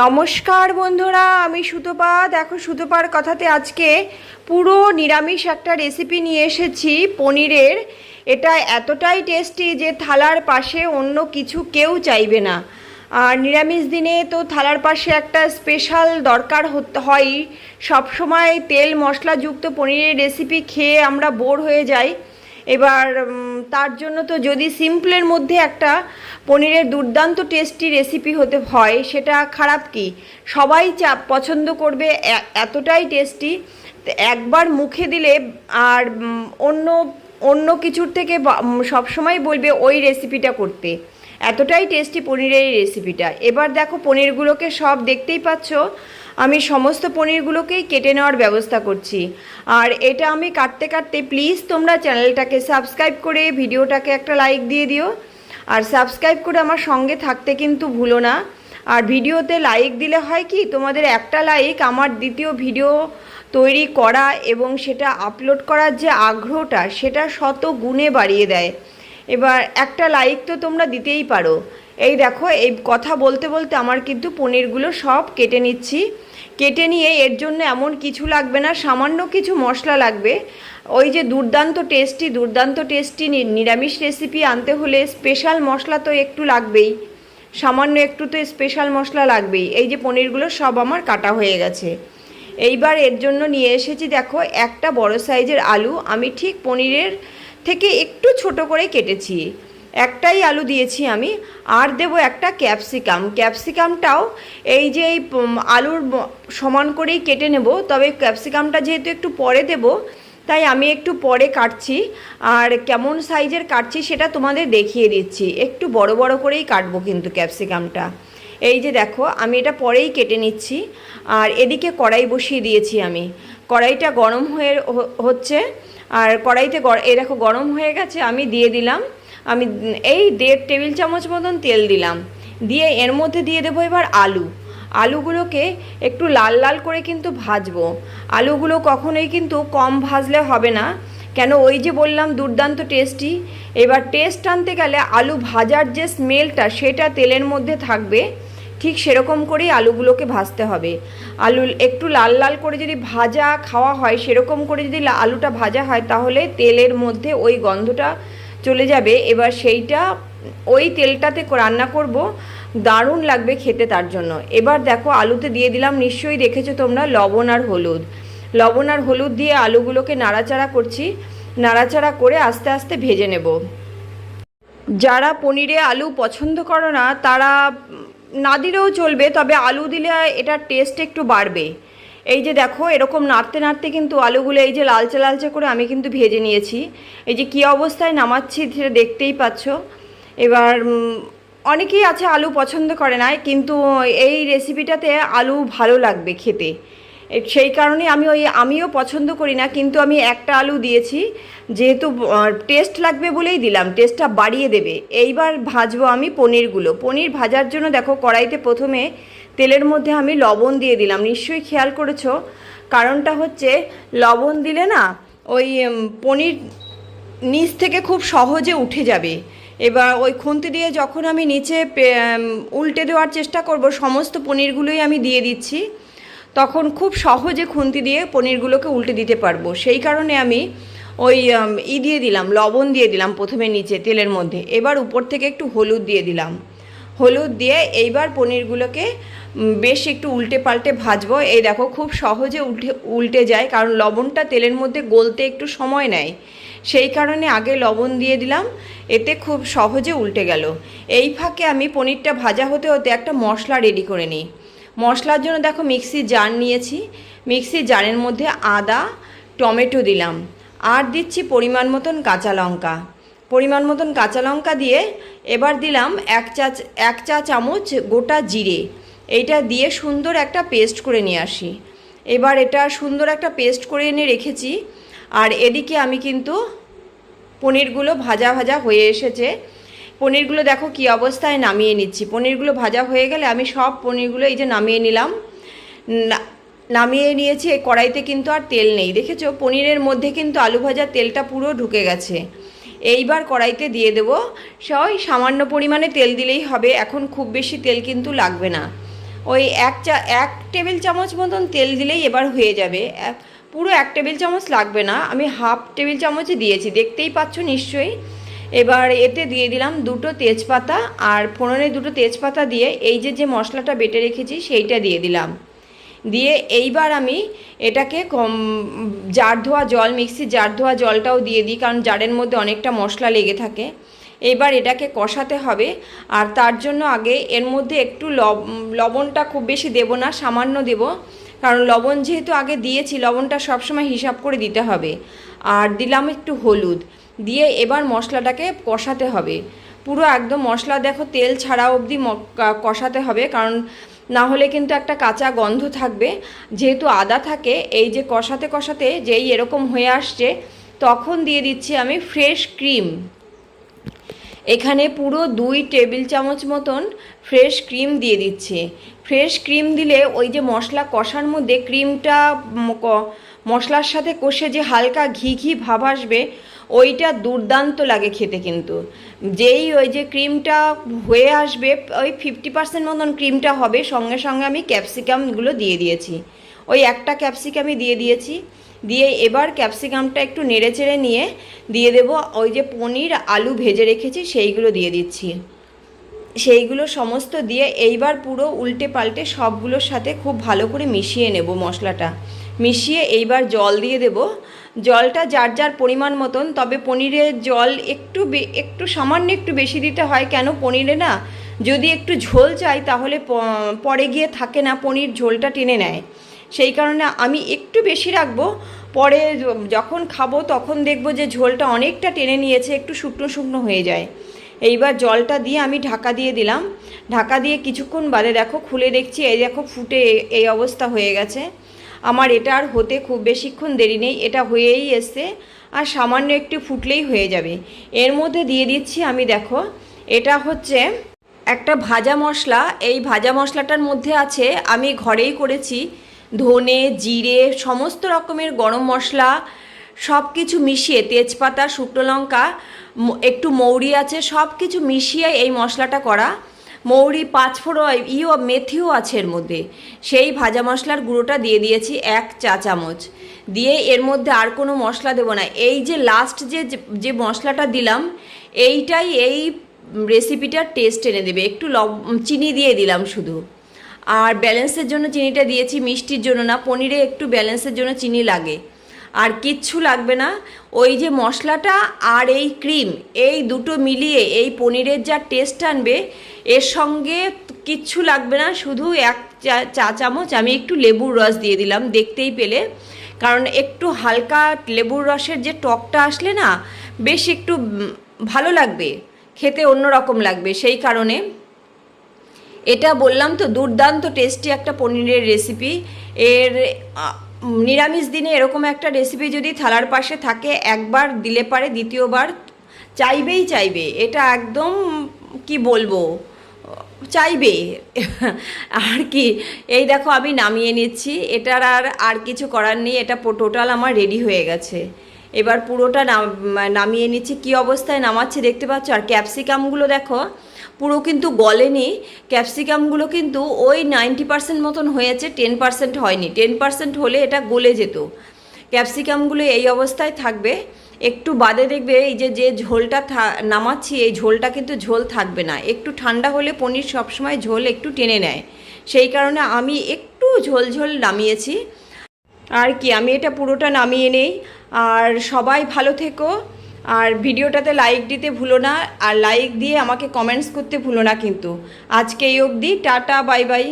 নমস্কার বন্ধুরা, আমি সুতপা। দেখো সুতপার কথাতে আজকে পুরো নিরামিষ একটা রেসিপি নিয়ে এসেছি পনিরের। এটা এতটাই টেস্টি যে থালার পাশে অন্য কিছু কেউ চাইবে না। আর নিরামিষ দিনে তো থালার পাশে একটা স্পেশাল দরকার হয়। সবসময় তেল মশলাযুক্ত পনিরের রেসিপি খেয়ে আমরা বোর হয়ে যাই। এবার তার জন্য তো যদি সিম্পলের মধ্যে একটা পনিরের দুর্দান্ত টেস্টি রেসিপি হতে হয়, সেটা খারাপ কি? সবাই চা, পছন্দ করবে এতটাই টেস্টি, একবার মুখে দিলে আর অন্য অন্য কিছুর থেকে সবসময় বলবে ওই রেসিপিটা করতে। এতটাই টেস্টি পনিরের রেসিপিটা। এবার দেখো, পনিরগুলোকে সব দেখতেই পাচ্ছ। আমি সমস্ত পনিরগুলোকেই কেটে নেওয়ার ব্যবস্থা করছি। আর এটা আমি কাটতে কাটতে প্লিজ তোমরা চ্যানেলটাকে সাবস্ক্রাইব করে ভিডিওটাকে একটা লাইক দিয়ে দিও। আর সাবস্ক্রাইব করে আমার সঙ্গে থাকতে কিন্তু ভুলো না। আর ভিডিওতে লাইক দিলে হয় কি, তোমাদের একটা লাইক আমার দ্বিতীয় ভিডিও তৈরি করা এবং সেটা আপলোড করার যে আগ্রহটা, সেটা শত গুণে বাড়িয়ে দেয়। এবার একটা লাইক তো তোমরা দিতেই পারো। এই দেখো, এই কথা বলতে বলতে আমার কিন্তু পনিরগুলো সব কেটে নিচ্ছি। কেটে নিয়ে এর জন্য এমন কিছু লাগবে না, সামান্য কিছু মশলা লাগবে। ওই যে দুর্দান্ত টেস্টি দুর্দান্ত টেস্টি নিরামিষ রেসিপি আনতে হলে স্পেশাল মশলা তো একটু লাগবেই। সামান্য একটু তো স্পেশাল মশলা লাগবেই। এই যে পনিরগুলো সব আমার কাটা হয়ে গেছে। এইবার এর জন্য নিয়ে এসেছি, দেখো, একটা বড় সাইজের আলু। আমি ঠিক পনিরের থেকে একটু ছোট করে কেটেছি। একটাই আলু দিয়েছি আমি, আর দেব একটা ক্যাপসিকাম। ক্যাপসিকামটাও এই যে এই আলুর সমান করেই কেটে নেব, তবে ক্যাপসিকামটা যেহেতু একটু পরে দেব, তাই আমি একটু পরে কাটছি। আর কেমন সাইজের কাটছি সেটা তোমাদের দেখিয়ে দিচ্ছি। একটু বড় বড় করেই কাটবো কিন্তু ক্যাপসিকামটা। এই যে দেখো, আমি এটা পরেই কেটে নিচ্ছি। আর এদিকে কড়াই বসিয়ে দিয়েছি আমি। কড়াইটা গরম হয়ে হচ্ছে। আর কড়াইতে এই দেখো গরম হয়ে গেছে, আমি দিয়ে দিলাম। আমি এই দেড় টেবিল চামচ মতন তেল দিলাম। দিয়ে এর মধ্যে দিয়ে দেবো এবার আলু। আলুগুলোকে একটু লাল লাল করে কিন্তু ভাজবো। আলুগুলো কখনোই কিন্তু কম ভাজলে হবে না। কেন ওই যে বললাম দুর্দান্ত টেস্টি এবার টেস্ট আনতে গেলে আলু ভাজার যে স্মেলটা সেটা তেলের মধ্যে থাকবে। ঠিক সেরকম করেই আলুগুলোকে ভাজতে হবে। আলু একটু লাল লাল করে যদি ভাজা খাওয়া হয়, সেরকম করে যদি আলুটা ভাজা হয়, তাহলে তেলের মধ্যে ওই গন্ধটা চলে যাবে। এবার সেইটা, ওই তেলটাতে রান্না করব। দারুণ লাগবে খেতে তার জন্য। এবার দেখো, আলুতে দিয়ে দিলাম, নিশ্চয়ই দেখেছ তোমরা, লবণ আর হলুদ। লবণ আর হলুদ দিয়ে আলুগুলোকে নাড়াচাড়া করছি। নাড়াচাড়া করে আস্তে আস্তে ভেজে নেব। যারা পনিরে আলু পছন্দ করো না, তারা না দিলেও চলবে, তবে আলু দিলে এটা টেস্ট একটু বাড়বে। এই যে দেখো, এরকম নাড়তে নাড়তে কিন্তু আলুগুলো এই যে লালচে লালচে করে আমি কিন্তু ভেজে নিয়েছি। এই যে কী অবস্থায় নামাচ্ছি সেটা দেখতেই পাচ্ছ। এবার অনেকেই আছে আলু পছন্দ করে না কিন্তু এই রেসিপিটাতে আলু ভালো লাগবে খেতে। সেই কারণে আমি ওই আমিও পছন্দ করি না, কিন্তু আমি একটা আলু দিয়েছি, যেহেতু টেস্ট লাগবে বলেই দিলাম টেস্টটা বাড়িয়ে দেবে। এইবার ভাজবো আমি পনিরগুলো। পনির ভাজার জন্য দেখো, কড়াইতে প্রথমে তেলের মধ্যে আমি লবণ দিয়ে দিলাম। নিশ্চয়ই খেয়াল করেছ, কারণটা হচ্ছে লবণ দিলে না, ওই পনির নিচ থেকে খুব সহজে উঠে যাবে। এবার ওই খুন্তি দিয়ে যখন আমি নিচে উল্টে দেওয়ার চেষ্টা করব, সমস্ত পনিরগুলোই আমি দিয়ে দিচ্ছি। তখন খুব সহজে খুন্তি দিয়ে পনিরগুলোকে উল্টে দিতে পারব। সেই কারণে আমি ওই ই দিয়ে দিলাম, লবণ দিয়ে দিলাম প্রথমে নিচে তেলের মধ্যে। এবার উপর থেকে একটু হলুদ দিয়ে দিলাম। হলুদ দিয়ে এইবার পনিরগুলোকে বেশ একটু উল্টে পাল্টে ভাজবো। এই দেখো খুব সহজে উল্টে উল্টে যায়, কারণ লবণটা তেলের মধ্যে গলতে একটু সময় নেয়। সেই কারণে আগে লবণ দিয়ে দিলাম, এতে খুব সহজে উল্টে গেল। এই ফাঁকে আমি পনিরটা ভাজা হতে হতে একটা মশলা রেডি করে নিই। মশলার জন্য দেখো মিক্সির জার নিয়েছি। মিক্সির জারের মধ্যে আদা, টমেটো দিলাম। আর দিচ্ছি পরিমাণ মতন কাঁচা লঙ্কা। পরিমাণ মতন কাঁচা লঙ্কা দিয়ে এবার দিলাম এক চা এক চা চামচ গোটা জিরে। এইটা দিয়ে সুন্দর একটা পেস্ট করে নিয়ে আসি। এবার এটা সুন্দর একটা পেস্ট করে এনে রেখেছি। আর এদিকে আমি কিন্তু পনিরগুলো ভাজা ভাজা হয়ে এসেছে। পনিরগুলো দেখো কি অবস্থায় নামিয়ে নিচ্ছি। পনিরগুলো ভাজা হয়ে গেলে আমি সব পনিরগুলো এই যে নামিয়ে নিলাম। নামিয়ে নিয়েছি, এই কড়াইতে কিন্তু আর তেল নেই। দেখেছ? পনিরের মধ্যে কিন্তু আলু ভাজার তেলটা পুরো ঢুকে গেছে। এইবার কড়াইতে দিয়ে দেবো। সবাই সামান্য পরিমাণে তেল দিলেই হবে। এখন খুব বেশি তেল কিন্তু লাগবে না। ওই এক চা, এক টেবিল চামচ মতন তেল দিলেই এবার হয়ে যাবে। পুরো এক টেবিল চামচ লাগবে না। আমি হাফ টেবিল চামচই দিয়েছি। দেখতেই পাচ্ছ নিশ্চয়ই। এবার এতে দিয়ে দিলাম দুটো তেজপাতা আর ফোড়নে দুটো তেজপাতা দিয়ে এই যে যে মশলাটা বেটে রেখেছি সেইটা দিয়ে দিলাম। দিয়ে এইবার আমি এটাকে কম জার ধোয়া জল মিক্সি জার ধোয়া জলটাও দিয়ে দিই, কারণ জারের মধ্যে অনেকটা মশলা লেগে থাকে। এইবার এটাকে কষাতে হবে আর তার জন্য আগে এর মধ্যে একটু লব- লবণটা খুব বেশি দেব না, সামান্য দেব। কারণ লবণ যেহেতু আগে দিয়েছি, লবণটা সবসময় হিসাব করে দিতে হবে। আর দিলাম একটু হলুদ। এবার মশলাটাকে কষাতে হবে। পুরো একদম মশলা দেখো, তেল ছাড়া অবধি কষাতে হবে, কারণ না হলে কিন্তু একটা কাঁচা গন্ধ থাকবে। যেহেতু আদা থাকে, এই যে কষাতে কষাতে যেই এরকম হয়ে আসছে, তখন দিয়ে দিচ্ছি আমি ফ্রেশ ক্রিম। এখানে পুরো দুই টেবিল চামচ মতন ফ্রেশ ক্রিম দিয়ে দিচ্ছে। ফ্রেশ ক্রিম দিলে ওই যে মশলা কষার মধ্যে ক্রিমটা মশলার সাথে কষে যে হালকা ঘি ঘি ভাব আসবে, ওইটা দুর্দান্ত লাগে খেতে কিন্তু। যেই ওই যে ক্রিমটা হয়ে আসবে, ওই ফিফটি পার্সেন্ট মতন ক্রিমটা হবে, সঙ্গে সঙ্গে আমি ক্যাপসিকামগুলো দিয়ে দিয়েছি। ওই একটা ক্যাপসিকামই দিয়ে দিয়েছি। দিয়ে এবার ক্যাপসিকামটা একটু নেড়ে চেড়ে নিয়ে দিয়ে দেব, ওই যে পনির আলু ভেজে রেখেছি, সেইগুলো দিয়ে দিচ্ছি। সেইগুলো সমস্ত দিয়ে এইবার পুরো উল্টে পাল্টে সবগুলোর সাথে খুব ভালো করে মিশিয়ে নেব মশলাটা। মিশিয়ে এইবার জল দিয়ে দেব। জলটা যার যার পরিমাণ মতন, তবে পনিরের জল একটু একটু সামান্য একটু বেশি দিতে হয়। কেন পনিরে না, যদি একটু ঝোল চাই তাহলে পরে গিয়ে থাকে না, পনির ঝোলটা টেনে নেয়। সেই কারণে আমি একটু বেশি রাখব। পরে যখন খাব তখন দেখব যে ঝোলটা অনেকটা টেনে নিয়েছে, একটু শুকনো শুকনো হয়ে যায়। এইবার জলটা দিয়ে আমি ঢাকা দিয়ে দিলাম। ঢাকা দিয়ে কিছুক্ষণ বাদে দেখো খুলে দেখছি, এই দেখো ফুটে এই অবস্থা হয়ে গেছে। আমার এটা আর হতে খুব বেশিক্ষণ দেরি নেই, এটা হয়েই এসছে আর সামান্য একটু ফুটলেই হয়ে যাবে। এর মধ্যে দিয়ে দিচ্ছি আমি দেখো, এটা হচ্ছে একটা ভাজা মশলা। এই ভাজা মশলাটার মধ্যে আছে, আমি ঘরেই করেছি ধনে, জিরে, সমস্ত রকমের গরম মশলা সব কিছু মিশিয়ে তেজপাতা, শুকনো লঙ্কা একটু মৌরি আছে সব কিছু মিশিয়ে এই মশলাটা করা। মৌরি, পাঁচফোড়ন ইও মেথিও আছে এর মধ্যে। সেই ভাজা মশলার গুঁড়োটা দিয়ে দিয়েছি এক চা চামচ। দিয়ে এর মধ্যে আর কোনো মশলা দেবো না। এই যে লাস্ট যে যে মশলাটা দিলাম, এইটাই এই রেসিপিটার টেস্ট এনে দেবে। একটু লব, চিনি দিয়ে দিলাম শুধু। আর ব্যালেন্সের জন্য চিনিটা দিয়েছি, মিষ্টির জন্য না, পনিরে একটু ব্যালেন্সের জন্য চিনি লাগে। আর কিচ্ছু লাগবে না। ওই যে মশলাটা আর এই ক্রিম, এই দুটো মিলিয়ে এই পনিরের যা টেস্ট আনবে, এর সঙ্গে কিচ্ছু লাগবে না, শুধু এক চা চামচ আমি একটু লেবুর রস দিয়ে দিলাম, দেখতেই পেলে। কারণ একটু হালকা লেবুর রসের যে টকটা আসলে না, বেশ একটু ভালো লাগবে, খেতে অন্যরকম লাগবে, সেই কারণে। এটা বললাম তো, দুর্দান্ত টেস্টি একটা পনিরের রেসিপি এর নিরামিষ দিনে এরকম একটা রেসিপি যদি থালার পাশে থাকে, একবার দিলে পারে, দ্বিতীয়বার চাইবেই চাইবে। এটা একদম কি বলব? চাইবে। আর কি, এই দেখো আমি নামিয়ে নিচ্ছি। এটার আর আর কিছু করার নেই। এটা টোটাল আমার রেডি হয়ে গেছে। এবার পুরোটা নাম- নামিয়ে নিচ্ছি। কি অবস্থায় নামাচ্ছি দেখতে পাচ্ছ? আর ক্যাপসিকামগুলো দেখো, পুরো কিন্তু গলেনি। ক্যাপসিকামগুলো কিন্তু ওই নাইনটি পার্সেন্ট মতন হয়েছে টেন পার্সেন্ট হয়নি। টেন পার্সেন্ট হলে এটা গলে যেত। ক্যাপসিকামগুলো এই অবস্থায় থাকবে। একটু বাদে দেখবে এই যে যে ঝোলটা নামাচ্ছি, এই ঝোলটা কিন্তু ঝোল থাকবে না। একটু ঠান্ডা হলে পনির সবসময় ঝোল একটু টেনে নেয়। সেই কারণে আমি একটু ঝোল ঝোল নামিয়েছি। আর কি, আমি এটা পুরোটা নামিয়ে নেই। আর সবাই ভালো থেকো। আর ভিডিওটাতে লাইক দিতে ভুলো না, আর লাইক দিয়ে আমাকে কমেন্টস করতে ভুলো না কিন্তু। আজকে এই অবধি, টাটা বাই বাই